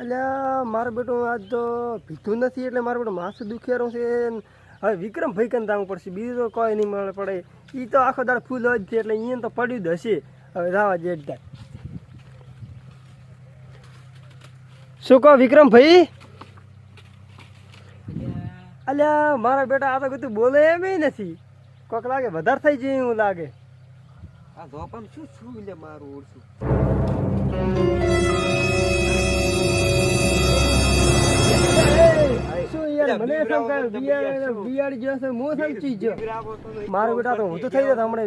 અલ્યા, મારો બેટો આજ તો પીધું નથી, એટલે મારો બેટો માથું દુખેરું છે. હવે વિક્રમ ભાઈ કંઈ જાવું પડશે, બીજું તો કોઈ નહીં મળે પડે. એ તો આખો દાડ ફૂલ જ છે, એટલે અહીંયા તો પડ્યું જ હશે. હવે રાવા જેડ શું કહો વિક્રમ ભાઈ? અલ્યા, મારા બેટા આ તો બધું બોલે એમ નથી. કોક લાગે વધારે થઈ જાય એવું લાગે. આ ધોપામ શું છું લે મારું ઓળશું શું કહે મને બિયાડ બિયાડ જો છે હું સમજી જો મારો બેટા તો હું તો થઈ જતો હમણે.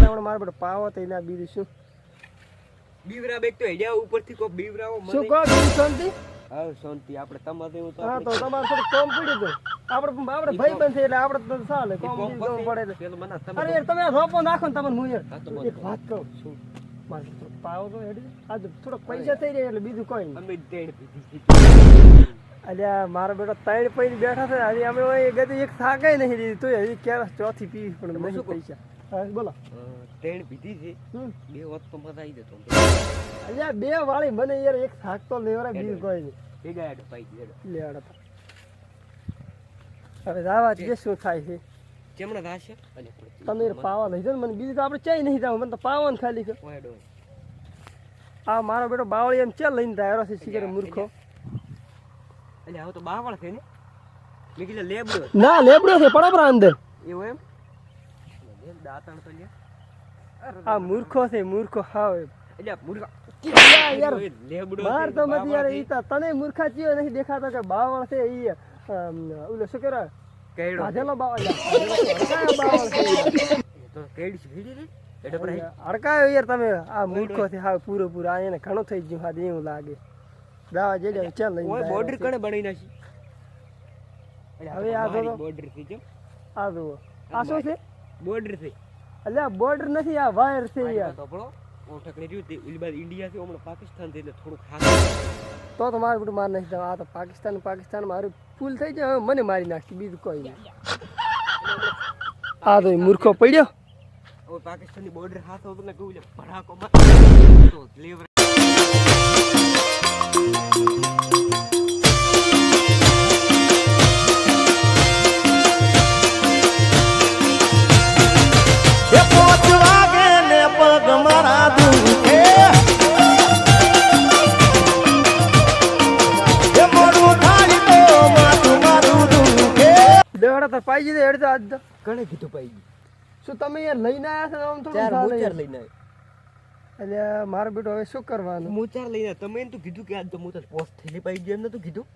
હમણે મારો બેટા પાવો તો એના બીજું શું? બીવરા બેક તો હેડ્યા ઉપરથી કો બીવરાઓ મને. શું કહો શાંતિ હા શાંતિ? આપણે તમારે એવું તો હા તો તમારે થોડું કોમ પડ્યું હતું આપણે આપણે ભાઈ છે એટલે આપણે તો ચાલે કોમ પડે. એટલે. અરે તમે રોપો નાખો ને તમને હું એક વાત કહું. શું? પાવો તો હેડી આજ થોડોક પૈસા થઈ રહ્યા એટલે બીજું કોઈ નહીં. અમે. અલ્યા મારો બેટો ત્રણ પૈન બેઠા છે. હજી અમે ગતિ એક થાકે નહીં લીધી તોય હજી ક્યારે ચોથી પી પણ નહીં પૈસા. બોલો. ત્રણ પીધી છે. બે વાત તો મજા આવી જતો. અલ્યા બે વાળી મને યાર એક થાક તો લેવરા બીજું કોઈ નહીં. ભેગા હેડો પાઈ ગયો લેવડા હવે જાવા જે શું થાય છે? ચેમણા થાશે તમે પાવા લઈ ને મને બીજું તો આપણે ચાઈ નહીં જાવ. મને તો પાવન ખાલી છે. આ મારો બેટો બાવળી એમ ચાલ લઈને આવ્યો છે શીખર મૂર્ખો. એટલે હવે તો બાવળ છે ને? મેં કીધું લેબડો ના લેબડો છે પડબરા અંદર. એવું એમ? લે, દાંતણ તો લે આ મૂર્ખો છે મૂર્ખો હાવ એટલે મૂર્ખા યાર, યાર લેબડો માર છે, તો મત યાર બાવળ ઈ તો તને મૂર્ખા ચિયો નથી દેખાતો કે બાવળ છે ઈ ઓલો શું. ભાજેલો બાવળ. તો કેડી ભીડી રે. એટલે પર હડકાયો યાર તમે. આ મૂર્ખો છે હા પૂરો પૂરો આ એને ઘણો થઈ ગયું હા એવું લાગે. દાવા જેડે ચાલ લઈને ઓય જાય બોર્ડર છે. કણે બનાવી નાખી? હવે આ જો તો. બોર્ડરથી જો આ જુઓ આ શું છે? બોર્ડરથી અલ્યા બોર્ડર નથી આ વાયર છે યાર. તો આપણો ઓઠકને રહ્યું તે ઓલી બાદ ઇન્ડિયા થી હમણાં પાકિસ્તાનથી એટલે થોડું ખાસ તો તો મારું બધું માર નાખી દઉં આ તો પાકિસ્તાન પાકિસ્તાન મારું ફૂલ થઈ જાય હવે મને મારી નાખી બીજું કોઈ નહીં. આ તો ઈ મૂર્ખો પડ્યો. હવે પાકિસ્તાનની બોર્ડર હાથ આવતો ને કહું ભડાકો દેવાડા તો પાઈ જઈ હેડ આજ કણે કીધું પાઈ શું તમે યાર લઈને આવ્યા છો આમ થોડું ચાર મોચાર લઈને એટલે મારો બેટો હવે શું કરવાનું? મોચાર લઈને તમે એને તો કીધું કે આજ તો મોચાર પોસ્ટ થેલી પાઈ એમ નતું કીધું?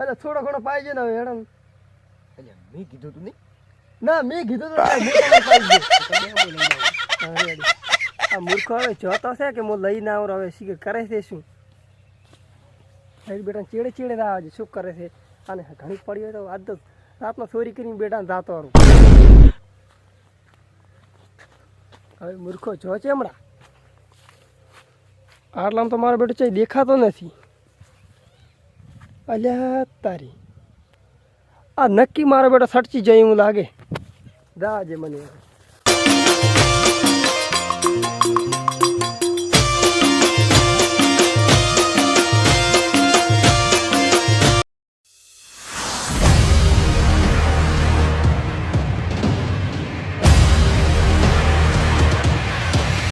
એટલે થોડો ઘણો પાઈ જાય ને હવે હેડમ એટલે મેં કીધું તું નહીં? ના મેં કીધું તો મેં પાઈ ગયો. આ મૂર્ખો હવે જોતો છે કે હું લઈને આવું હવે શીખર કરે છે શું? બેટા ચીડે ચીડે આવે છે શું કરે છે? અને ઘણી પડી હોય તો આદત રાતનો ચોરી કરીને બેઠા જાતો હવે મૂર્ખો જો છે હમણાં? આટલામાં તો મારો બેટો ચાઈ દેખાતો નથી. અલ્યા તારી. આ નક્કી મારો બેટો સટચી જાય એવું લાગે. દાજે મને.